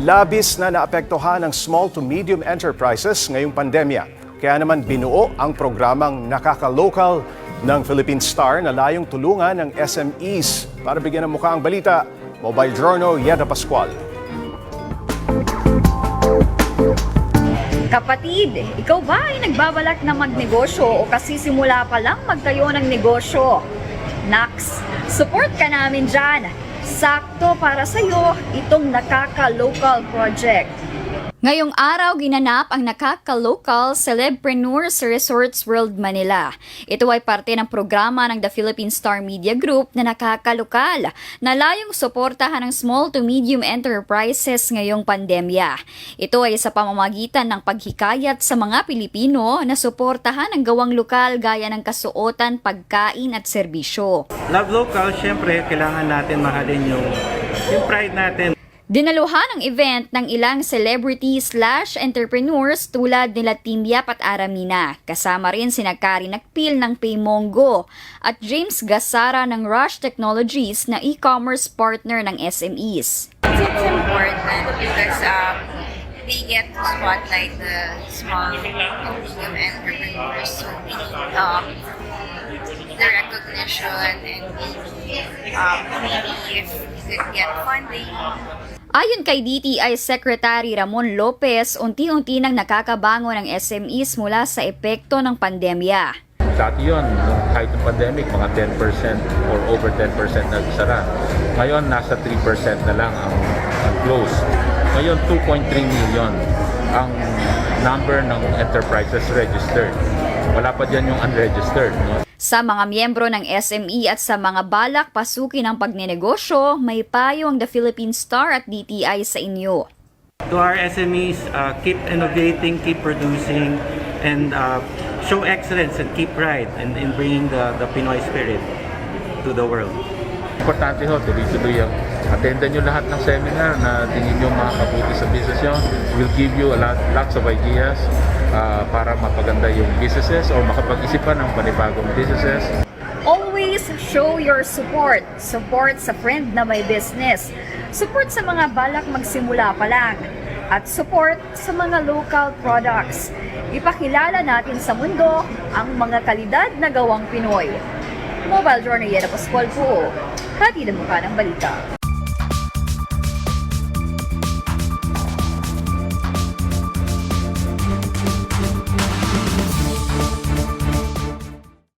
Labis na naapektuhan ng small to medium enterprises ngayong pandemya. Kaya naman binuo ang programang Nakaka-Local ng Philippine Star na layong tulungan ng SMEs. Para bigyan ng mukha ang balita, Mobile Journal, Yeda Pascual. Kapatid, ikaw ba ay nagbabalak na magnegosyo o kasi simula pa lang magtayo ng negosyo? Nax, support ka namin dyan. Sakto para sa'yo itong nakaka-local project. Ngayong araw, ginanap ang nakaka-local Celebpreneurs Resorts World Manila. Ito ay parte ng programa ng The Philippine Star Media Group na nakaka-lokal na layong suportahan ng small to medium enterprises ngayong pandemya. Ito ay sa pamamagitan ng paghikayat sa mga Pilipino na suportahan ang gawang lokal gaya ng kasuotan, pagkain at serbisyo. Love local, syempre, kailangan natin mahalin yung, yung pride natin. Dinaluhan ang event ng ilang celebrities slash entrepreneurs tulad nila Tim Yap at Aramina. Kasama rin sina Kari Nakpil ng Paymongo at James Gasara ng Rush Technologies na e-commerce partner ng SMEs. It's important because um, they get to spotlight the small and entrepreneurs. So we need um, the recognition and maybe, um, maybe if could get funding, Ayon kay DTI Secretary Ramon Lopez, unti-unti nang nakakabango ng SMEs mula sa epekto ng pandemya. Dati yun, nung kahit ng pandemic, mga 10% or over 10% nagsara. Ngayon, nasa 3% na lang ang, ang close. Ngayon, 2.3 million ang number ng enterprises registered. Wala pa dyan yung unregistered. No? Sa mga miyembro ng SME at sa mga balak pasukin ang pagnenegosyo, may payo ang The Philippine Star at DTI sa inyo. To our SMEs, uh, keep innovating, keep producing, and uh, show excellence and keep pride in, in bringing the, the Pinoy spirit to the world. Importante ho, tuloy-tuloy ang attendan nyo lahat ng seminar na tingin nyo makakabuti sa business nyo. We'll give you a lot, lots of ideas uh, para mapaganda yung businesses or makapag-isip pa ng panibagong businesses. Always show your support. Support sa friend na may business. Support sa mga balak magsimula pa lang. At support sa mga local products. Ipakilala natin sa mundo ang mga kalidad na gawang Pinoy. Mobile Journal Yeda Pascual po. Hatid ang mukha ng balita.